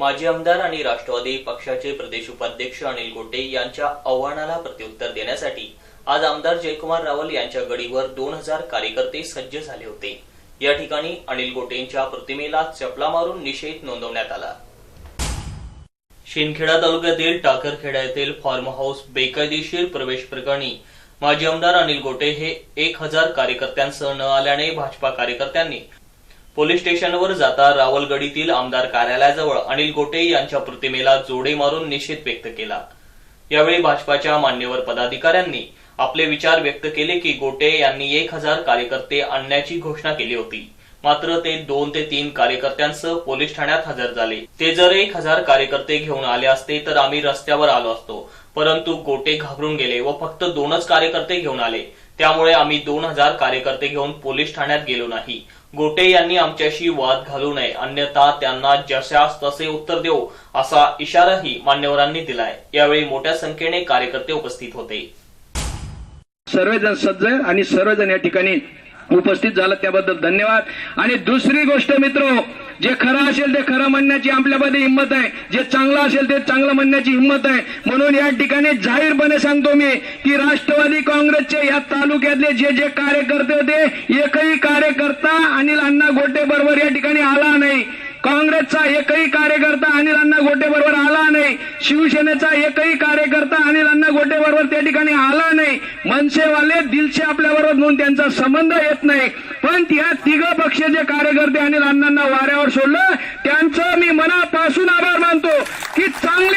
माजी आमदार आणि राष्ट्रवादी पक्षाचे प्रदेश उपाध्यक्ष अनिल गोटे यांच्या आव्हानाला प्रत्युत्तर देण्यासाठी आज आमदार जयकुमार रावल यांच्या गडीवर दोन हजार कार्यकर्ते सज्ज झाले होते. या ठिकाणी अनिल गोटेंच्या प्रतिमेला चपला मारून निषेध नोंदवण्यात आला. शिंदखेडा तालुक्यातील टाकरखेडा येथील फार्म हाऊस बेकायदेशीर प्रवेश प्रकरणी माजी आमदार अनिल गोटे हे एक हजार कार्यकर्त्यांसह न आल्याने भाजपा कार्यकर्त्यांनी पोलीस स्टेशनवर जाता रावलगडीतील आमदार कार्यालयाजवळ अनिल गोटे यांच्या प्रतिमेला जोडे मारून निषेध व्यक्त केला. यावेळी भाजपाच्या मान्यवर पदाधिकाऱ्यांनी आपले विचार व्यक्त केले की गोटे यांनी एक हजार कार्यकर्ते आणण्याची घोषणा केली होती. मात्र ते दोन ते तीन कार्यकर्त्यांसह पोलीस ठाण्यात हजर झाले. ते जर एक हजार कार्यकर्ते घेऊन आले असते तर आम्ही रस्त्यावर आलो असतो. परंतु गोटे घाबरून गेले व फक्त दोनच कार्यकर्ते घेऊन आले. त्यामुळे आम्ही दोन हजार कार्यकर्ते घेऊन पोलीस ठाण्यात गेलो नाही. गोटे यांनी आमच्याशी वाद घालू नये. अन्यथा त्यांना जशास तसे उत्तर देऊ असा इशाराही मान्यवरांनी दिलाय. यावेळी मोठ्या संख्येने कार्यकर्ते उपस्थित होते. सर्वजण सज्ज आणि सर्वजण या ठिकाणी उपस्थित झाला त्याबद्दल धन्यवाद. आणि दुसरी गोष्ट मित्र जे खरं असेल ते खरं म्हणण्याची आपल्यामध्ये हिंमत आहे. जे चांगलं असेल ते चांगलं म्हणण्याची हिंमत आहे. म्हणून या ठिकाणी जाहीरपणे सांगतो मी की राष्ट्रवादी काँग्रेसचे या तालुक्यातले जे जे कार्यकर्ते होते एकही कार्यकर्ता अनिल अण्णा गोटे बरोबर या ठिकाणी आला नाही. काँग्रेसचा एकही कार्यकर्ता अनिल अण्णा गोटे बरोबर आला नाही. शिवसेनेचा एकही कार्यकर्ता अनिल अण्णा गोटे बरोबर त्या ठिकाणी आला नाही. मनसेवाले दिलशे आपल्या बरोबर म्हणून त्यांचा संबंध येत नाही. पण या तिघ पक्ष जे कार्यकर्ते अनिल अण्णांना वाऱ्यावर सोडलं. त्यांचं मी मनापासून आभार मानतो की चांगलं